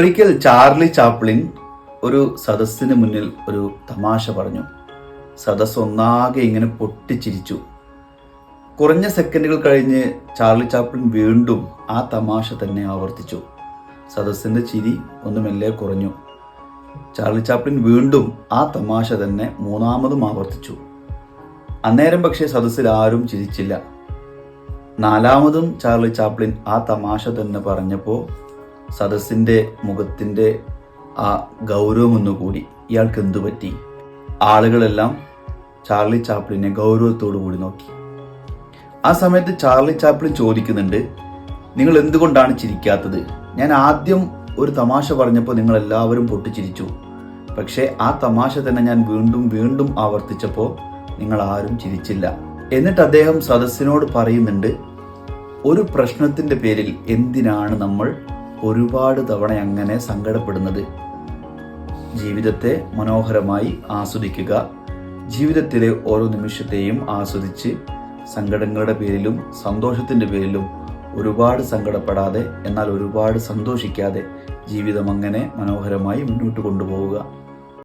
ഒരിക്കൽ Charlie Chaplin ഒരു സദസ്സിന് മുന്നിൽ ഒരു തമാശ പറഞ്ഞു. സദസ് ഒന്നാകെ ഇങ്ങനെ പൊട്ടിച്ചിരിച്ചു. കുറഞ്ഞ സെക്കൻഡുകൾ കഴിഞ്ഞ് ചാർലി ചാപ്ലിൻ വീണ്ടും ആ തമാശ തന്നെ ആവർത്തിച്ചു. സദസ്സിന്റെ ചിരി ഒന്ന് മെല്ലെ കുറഞ്ഞു. ചാർലി ചാപ്ലിൻ വീണ്ടും ആ തമാശ തന്നെ മൂന്നാമതും ആവർത്തിച്ചു. അന്നേരം പക്ഷേ സദസ്സിൽ ആരും ചിരിച്ചില്ല. നാലാമതും ചാർലി ചാപ്ലിൻ ആ തമാശ തന്നെ പറഞ്ഞപ്പോൾ സദസ്സിന്റെ മുഖത്തിന്റെ ആ ഗൗരവം ഒന്നുകൂടി ഇയാൾക്ക് എന്തു പറ്റി? ആളുകളെല്ലാം ചാർലി ചാപ്ലിനെ ഗൗരവത്തോടു കൂടി നോക്കി. ആ സമയത്ത് ചാർലി ചാപ്ലിൻ ചോദിക്കുന്നുണ്ട് നിങ്ങൾ എന്തുകൊണ്ടാണ് ചിരിക്കാത്തത്? ഞാൻ ആദ്യം ഒരു തമാശ പറഞ്ഞപ്പോൾ നിങ്ങൾ എല്ലാവരും പൊട്ടിച്ചിരിച്ചു. പക്ഷേ ആ തമാശ തന്നെ ഞാൻ വീണ്ടും വീണ്ടും ആവർത്തിച്ചപ്പോൾ നിങ്ങൾ ആരും ചിരിച്ചില്ല. എന്നിട്ട് അദ്ദേഹം സദസ്സിനോട് പറയുന്നുണ്ട് ഒരു പ്രശ്നത്തിന്റെ പേരിൽ എന്തിനാണ് നമ്മൾ ഒരുപാട് തവണ അങ്ങനെ സങ്കടപ്പെടുന്നത്. ജീവിതത്തെ മനോഹരമായി ആസ്വദിക്കുക. ജീവിതത്തിലെ ഓരോ നിമിഷത്തെയും ആസ്വദിച്ച് സങ്കടങ്ങളുടെ പേരിലും സന്തോഷത്തിന്റെ പേരിലും ഒരുപാട് സങ്കടപ്പെടാതെ എന്നാൽ ഒരുപാട് സന്തോഷിക്കാതെ ജീവിതം അങ്ങനെ മനോഹരമായി മുന്നോട്ട് കൊണ്ടുപോവുക.